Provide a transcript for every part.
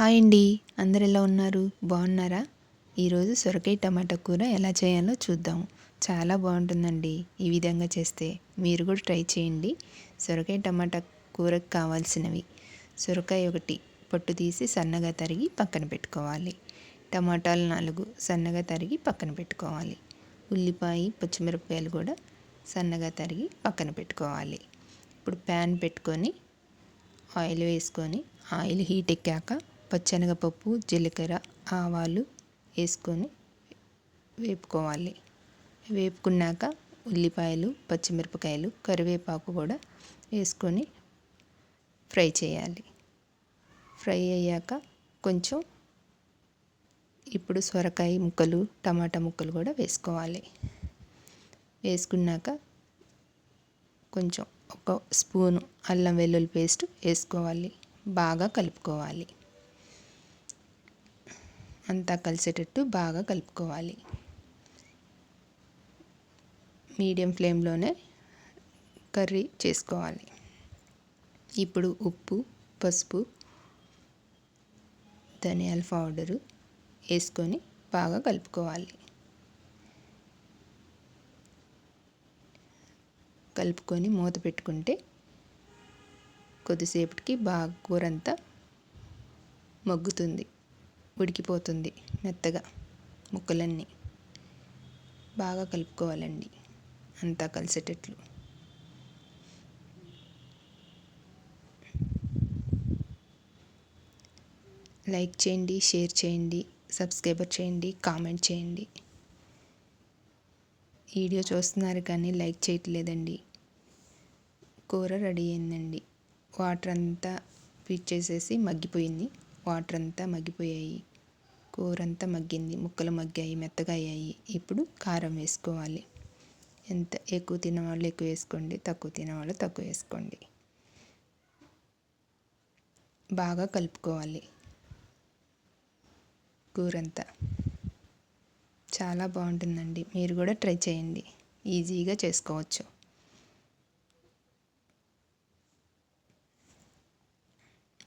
Hi అండి. అందరు ఎలా ఉన్నారు? బాగున్నారా? ఈరోజు సొరకాయ టమాటా కూర ఎలా చేయాలో చూద్దాం. చాలా బాగుంటుందండి ఈ విధంగా చేస్తే. మీరు కూడా ట్రై చేయండి. సొరకాయ టమాటా కూరకు కావాల్సినవి. సొరకాయ ఒకటి పొట్టు తీసి సన్నగా తరిగి పక్కన పెట్టుకోవాలి. టమాటాలు నాలుగు సన్నగా తరిగి పక్కన పెట్టుకోవాలి. ఉల్లిపాయ పచ్చిమిరపకాయలు కూడా సన్నగా తరిగి పక్కన పెట్టుకోవాలి. ఇప్పుడు ప్యాన్ పెట్టుకొని ఆయిల్ వేసుకొని ఆయిల్ హీట్ ఎక్కాక పచ్చనగపప్పు జీలకర్ర ఆవాలు వేసుకొని వేపుకోవాలి. వేపుకున్నాక ఉల్లిపాయలు పచ్చిమిరపకాయలు కరివేపాకు కూడా వేసుకొని ఫ్రై చేయాలి. ఫ్రై అయ్యాక కొంచెం ఇప్పుడు సొరకాయ ముక్కలు టమాటా ముక్కలు కూడా వేసుకోవాలి. వేసుకున్నాక కొంచెం ఒక స్పూను అల్లం వెల్లుల్లి పేస్ట్ వేసుకోవాలి. బాగా కలుపుకోవాలి. అంతా కలిసేటట్టు బాగా కలుపుకోవాలి. మీడియం ఫ్లేమ్లోనే కర్రీ చేసుకోవాలి. ఇప్పుడు ఉప్పు పసుపు ధనియాల పౌడరు వేసుకొని బాగా కలుపుకోవాలి. కలుపుకొని మూత పెట్టుకుంటే కొద్దిసేపటికి బాగా కూర అంతా మగ్గుతుంది. ఉడికిపోతుంది మెత్తగా ముక్కలన్నీ. బాగా కలుపుకోవాలండి. అంతా కలిసేటట్లు. లైక్ చేయండి షేర్ చేయండి సబ్స్క్రైబర్ చేయండి కామెంట్ చేయండి. వీడియో చూస్తున్నారు కానీ లైక్ చేయట్లేదండి. కూర రెడీ అయిందండి. వాటర్ అంతా పీచేసేసి మగ్గిపోయింది. వాటర్ అంతా మగ్గిపోయాయి. కూర అంతా మగ్గింది. ముక్కలు మగ్గాయి మెత్తగా అయ్యాయి. ఇప్పుడు కారం వేసుకోవాలి. ఎంత? ఎక్కువ తినేవాళ్ళు ఎక్కువ వేసుకోండి. తక్కువ తినేవాళ్ళు తక్కువ వేసుకోండి. బాగా కలుపుకోవాలి. కూరంతా. చాలా బాగుంటుందండి. మీరు కూడా ట్రై చేయండి. ఈజీగా చేసుకోవచ్చు.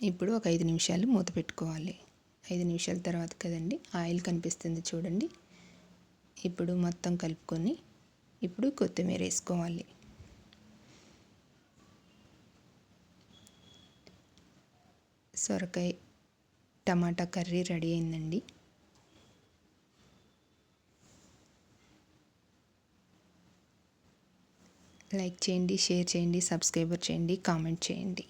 ఇప్పుడు ఒక ఐదు నిమిషాలు మూత పెట్టుకోవాలి. ఐదు నిమిషాల తర్వాత కదండి ఆయిల్ కనిపిస్తుంది చూడండి. ఇప్పుడు మొత్తం కలుపుకొని ఇప్పుడు కొత్తిమీర వేసుకోవాలి. సొరకాయ టమాటా కర్రీ రెడీ అయిందండి. లైక్ చేయండి షేర్ చేయండి సబ్స్క్రైబర్ చేయండి కామెంట్ చేయండి.